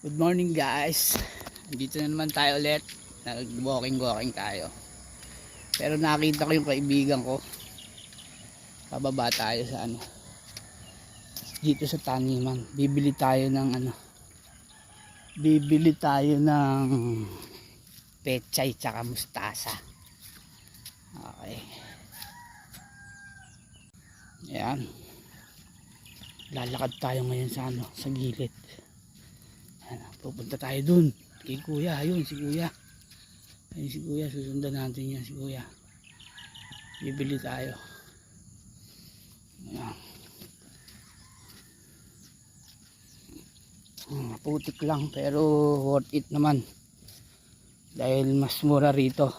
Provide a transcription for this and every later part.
Good morning guys. Dito na naman tayo ulit. Nag-walking-walking tayo. Pero nakita ko yung kaibigan ko. Pababa tayo sa ano. Dito sa taniman. Bibili tayo ng ano. Bibili tayo ng pechay tsaka mustasa. Okay. Ayan. Lalakad tayo ngayon sa ano, sa gilid. Pupunta tayo dun. Kay kuya, ayun si kuya. Ayun si kuya, susundan natin yan si kuya. Bibili tayo. Ayan. Hmm, Putik lang pero worth it naman. Dahil mas mura rito.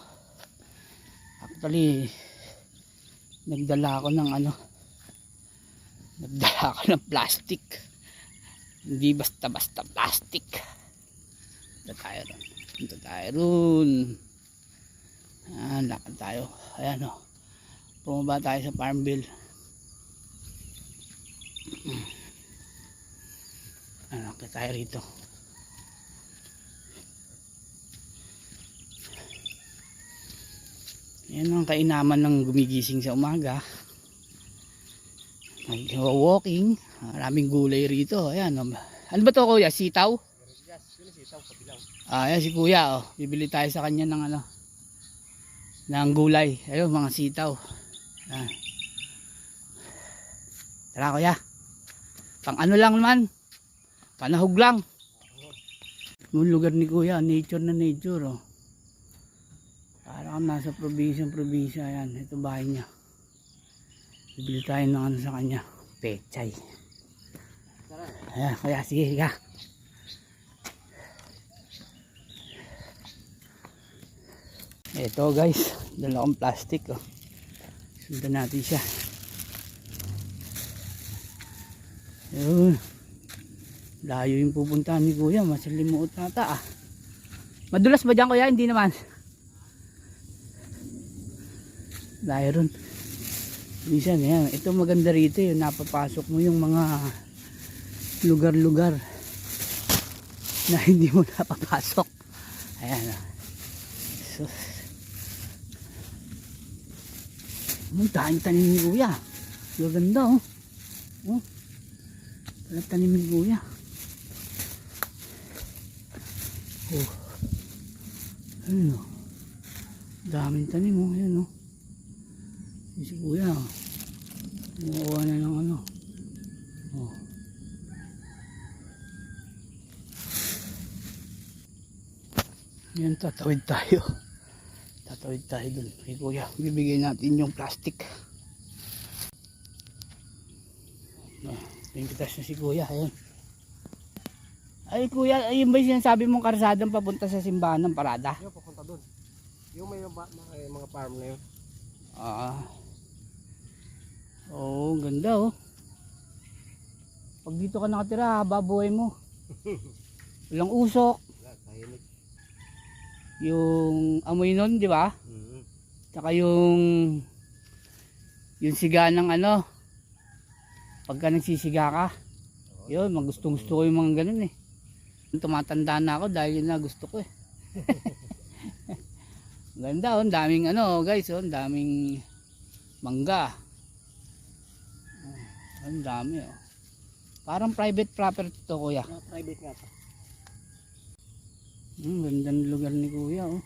Actually, nagdala ako ng ano, nagdala ako ng plastic. Hindi basta-basta plastic. Punta tayo ron. Punta tayo ron. Ayan, lakad tayo. Ayan o. Pumaba tayo sa Farmville. Ayan, lakad tayo rito. Yan ang kainaman ng gumigising sa umaga. Nag-walking. Maraming gulay rito. Ayan. um, Ano ba to kuya? Sitaw? Ah, ayan si kuya. Oh. Bibili tayo sa kanya ng ano. Ng gulay. Ayun, mga sitaw. Ayan. Tara kuya. Pang ano lang naman. Panahog lang. Yung lugar ni kuya. Nature na nature. Oh. Parang nasa probinsya, probinsya. Ayan, ito bahay niya. Bibili tayo ng ano sa kanya. Pechay. Ayan, kaya sige, sige. Ito guys, dala akong plastic. Oh. Sundan natin siya. Yun. Layo yung pupuntahan ni kuya. Masalimuot nata ah. Madulas ba dyan kuya? Hindi naman. Layo ron. Minsan yan. Ito maganda rito yung napapasok mo yung mga lugar-lugar na hindi mo napapasok. Ayan. Sus. Ang daming tanim ni Kuya. Maganda oh. Oh. Walang tanim ni Kuya. Oh. Ayun oh. Daming tanim oh. Ayun oh. Yung Si Kuya oh. Kumukuha na ng ano. Oh. Yan, tatawid tayo. Tatawid tayo dun. Kay kuya, bibigay natin yung plastic. No, pinkitas na si kuya. Ayan. Ay kuya, ayun ba yung sinasabi mong karsadang papunta sa simbahan ng parada? Yung papunta doon. Yung may mga, mga, mga farm na yun. Ah. Oo, oh, ganda oh. Pag dito ka nakatira, babuhay mo. Walang usok. Yung amoy nun, di ba? Mm-hmm. Tsaka yung yung siga ng ano pagka nagsisiga ka yun magustong gusto ko yung mga ganun eh tumatanda na ako dahil yun na gusto ko eh ganda oh, daming ano guys oh, daming mangga ang dami oh parang private property to kuya Mga private nga to. Hmm, gandang lugar ni Kuya oh.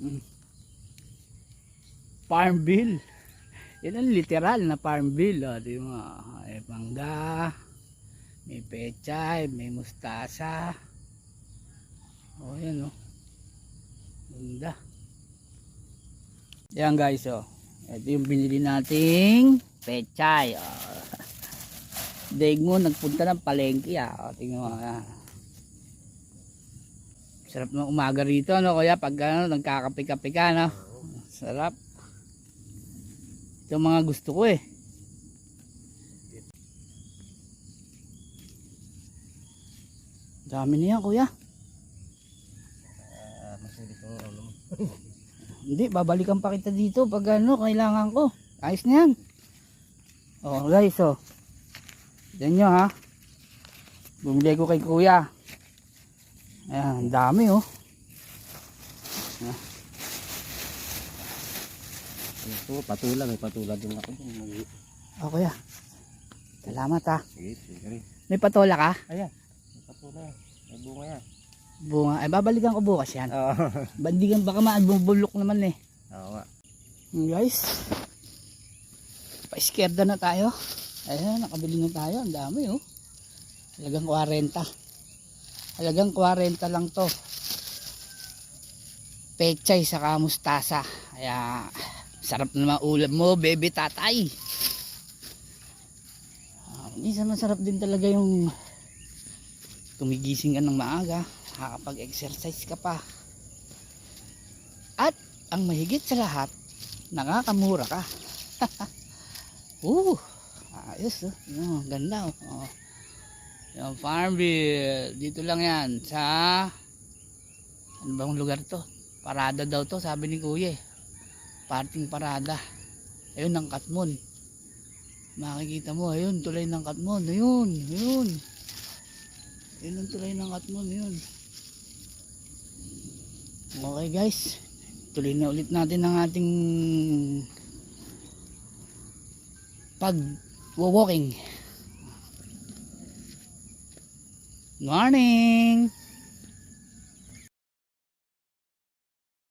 Hmm. Farmville. Yan ang literal na Farmville oh, di mo. May mangga, may pechay, may mustasa. Oh, yan oh. Ganda. Yan guys oh. Ito yung binili nating pechay. Oh. Daig mo nagpunta ng palengke ah. Oh, tingnan mo. Ah. Sarap ng umaga rito, no, kuya? Pag ano, nagkakape-kape ka, no? Sarap. Ito ang mga gusto ko, eh. Dami na yan, kuya. Ah, masulit ano mo. Hindi, babalikan pa kita dito pag ano, kailangan ko. Ayos na yan. Oh, guys, oh. Yan nyo, ha. Bumili ko kay kuya. Ayan, ang dami oh. Ito, patula. May patula din ako. dun. O kuya. Salamat ha. Sige, sige. May patola ka? Ayan. May patula yan. May bunga yan. Bunga. Ay babalikan ko bukas yan. Oo. Bandigan baka maabubulok naman eh. Oo nga. Hmm, guys. Pa-iskerda na tayo. Ayan, nakabili na tayo. Ang dami oh. Halagang 40. Halagang 40 lang to. Pechay sa mustasa. Kaya sarap naman ulam mo, baby tatay. Ah, minsan masarap din talaga yung tumigising ka ng maaga. Nakakapag-exercise ka pa. At ang mahigit sa lahat, nakakamura ka. uh, ayos oh. Ano, ganda oh. oh. Yung Farmville, dito lang yan sa ano bang lugar to? Parada daw to, sabi ni Kuya. eh. Parting parada. Ayun ang Katmon. Makikita mo, ayun, tulay ng Katmon. Ayun, ayun. Ayun ang tulay ng Katmon, ayun. Okay guys, tuloy na ulit natin ang ating pag walking. Morning!